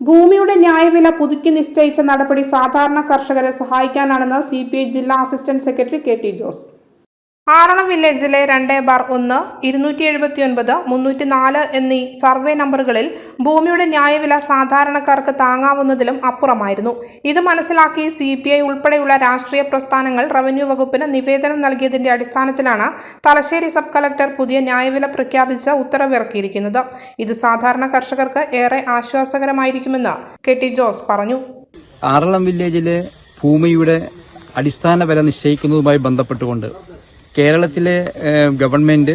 ഭൂമിയുടെ ന്യായവില പുതുക്കി നിശ്ചയിച്ച നടപടി സാധാരണ കർഷകരെ സഹായിക്കാനാണെന്ന് സി ജില്ലാ assistant secretary K T Jose. Aralam വില്ലേജിലെ രണ്ട് ബാർ ഒന്ന് ഇരുന്നൂറ്റി എഴുപത്തി ഒൻപത് മുന്നൂറ്റി നാല് എന്നീ സർവേ നമ്പറുകളിൽ ഭൂമിയുടെ ന്യായവില സാധാരണക്കാർക്ക് താങ്ങാവുന്നതിലും അപ്പുറമായിരുന്നു. ഇത് മനസ്സിലാക്കി സി പി ഐ ഉൾപ്പെടെയുള്ള രാഷ്ട്രീയ പ്രസ്ഥാനങ്ങൾ റവന്യൂ വകുപ്പിന് നിവേദനം നൽകിയതിന്റെ അടിസ്ഥാനത്തിലാണ് തലശ്ശേരി സബ് കളക്ടർ പുതിയ ന്യായവില പ്രഖ്യാപിച്ച് ഉത്തരവിറക്കിയിരിക്കുന്നത്. ഇത് സാധാരണ കർഷകർക്ക് ഏറെ ആശ്വാസകരമായിരിക്കുമെന്ന് കെ ടി ജോസ് പറഞ്ഞു. ആറളം വില്ലേജിലെ ഭൂമിയുടെ അടിസ്ഥാന വില നിശ്ചയിക്കുന്നതുമായി ബന്ധപ്പെട്ടുകൊണ്ട് കേരളത്തിലെ ഗവൺമെന്റ്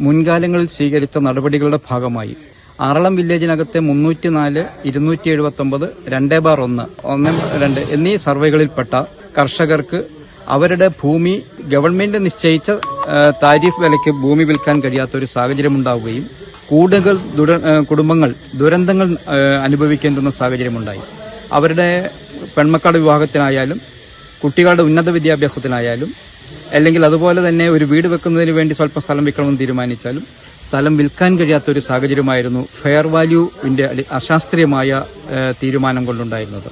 മുൻകാലങ്ങളിൽ സ്വീകരിച്ച നടപടികളുടെ ഭാഗമായി ആറളം വില്ലേജിനകത്തെ മുന്നൂറ്റി നാല് ഇരുന്നൂറ്റി എഴുപത്തി ഒമ്പത് രണ്ട് ബാർ ഒന്ന് ഒന്ന് രണ്ട് എന്നീ സർവേകളിൽപ്പെട്ട കർഷകർക്ക് അവരുടെ ഭൂമി ഗവൺമെന്റ് നിശ്ചയിച്ച താരിഫ് വിലയ്ക്ക് ഭൂമി വിൽക്കാൻ കഴിയാത്ത ഒരു സാഹചര്യം ഉണ്ടാവുകയും കൂടുതൽ കുടുംബങ്ങൾ ദുരന്തങ്ങൾ അനുഭവിക്കേണ്ടുന്ന സാഹചര്യമുണ്ടായി. അവരുടെ പെൺമക്കളുടെ വിവാഹത്തിനായാലും കുട്ടികളുടെ ഉന്നത വിദ്യാഭ്യാസത്തിനായാലും അല്ലെങ്കിൽ അതുപോലെ തന്നെ ഒരു വീട് വെക്കുന്നതിന് വേണ്ടി സ്വല്പം സ്ഥലം വിൽക്കണമെന്ന് തീരുമാനിച്ചാലും സ്ഥലം വിൽക്കാൻ കഴിയാത്ത ഒരു സാഹചര്യമായിരുന്നു ഫെയർ വാല്യൂവിന്റെ അശാസ്ത്രീയമായ തീരുമാനം കൊണ്ടുണ്ടായിരുന്നത്.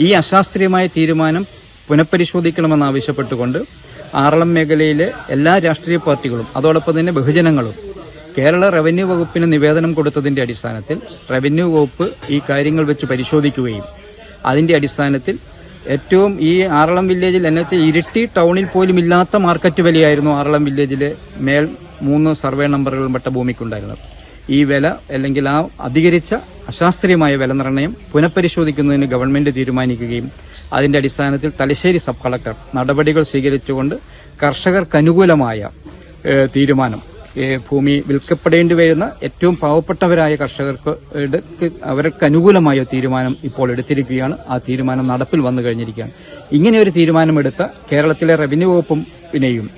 ഈ അശാസ്ത്രീയമായ തീരുമാനം പുനഃപരിശോധിക്കണമെന്നാവശ്യപ്പെട്ടുകൊണ്ട് ആറളം മേഖലയിലെ എല്ലാ രാഷ്ട്രീയ പാർട്ടികളും അതോടൊപ്പം തന്നെ ബഹുജനങ്ങളും കേരള റവന്യൂ വകുപ്പിന് നിവേദനം കൊടുത്തതിന്റെ അടിസ്ഥാനത്തിൽ റവന്യൂ വകുപ്പ് ഈ കാര്യങ്ങൾ വെച്ച് പരിശോധിക്കുകയും അതിന്റെ അടിസ്ഥാനത്തിൽ ഏറ്റവും ഈ ആറളം വില്ലേജിൽ എന്നു വെച്ചാൽ ഇരിട്ടി ടൗണിൽ പോലും ഇല്ലാത്ത മാർക്കറ്റ് വിലയായിരുന്നു ആറളം വില്ലേജിലെ മേൽ മൂന്ന് സർവേ നമ്പറുകളും പെട്ട ഭൂമിക്കുണ്ടായിരുന്നത് ഈ വില അല്ലെങ്കിൽ ആ അധികരിച്ച അശാസ്ത്രീയമായ വില നിർണയം പുനഃപരിശോധിക്കുന്നതിന് ഗവൺമെന്റ് തീരുമാനിക്കുകയും അതിന്റെ അടിസ്ഥാനത്തിൽ തലശ്ശേരി സബ് കളക്ടർ നടപടികൾ സ്വീകരിച്ചുകൊണ്ട് കർഷകർക്ക് അനുകൂലമായ തീരുമാനം ഭൂമി വിൽക്കപ്പെടേണ്ടി വരുന്ന ഏറ്റവും പാവപ്പെട്ടവരായ കർഷകർക്ക് അവർക്ക് അനുകൂലമായ തീരുമാനം ഇപ്പോൾ എടുത്തിരിക്കുകയാണ്. ആ തീരുമാനം നടപ്പിൽ വന്നു കഴിഞ്ഞിരിക്കുകയാണ്. ഇങ്ങനെ ഒരു തീരുമാനമെടുത്ത കേരളത്തിലെ റവന്യൂ വകുപ്പും പിന്നെയും.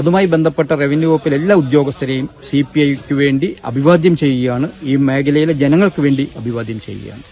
അതുമായി ബന്ധപ്പെട്ട റവന്യൂ വകുപ്പിലെ എല്ലാ ഉദ്യോഗസ്ഥരെയും സി പി ഐക്ക് വേണ്ടി അഭിവാദ്യം ചെയ്യുകയാണ്. ഈ മേഖലയിലെ ജനങ്ങൾക്ക് വേണ്ടി അഭിവാദ്യം ചെയ്യുകയാണ്.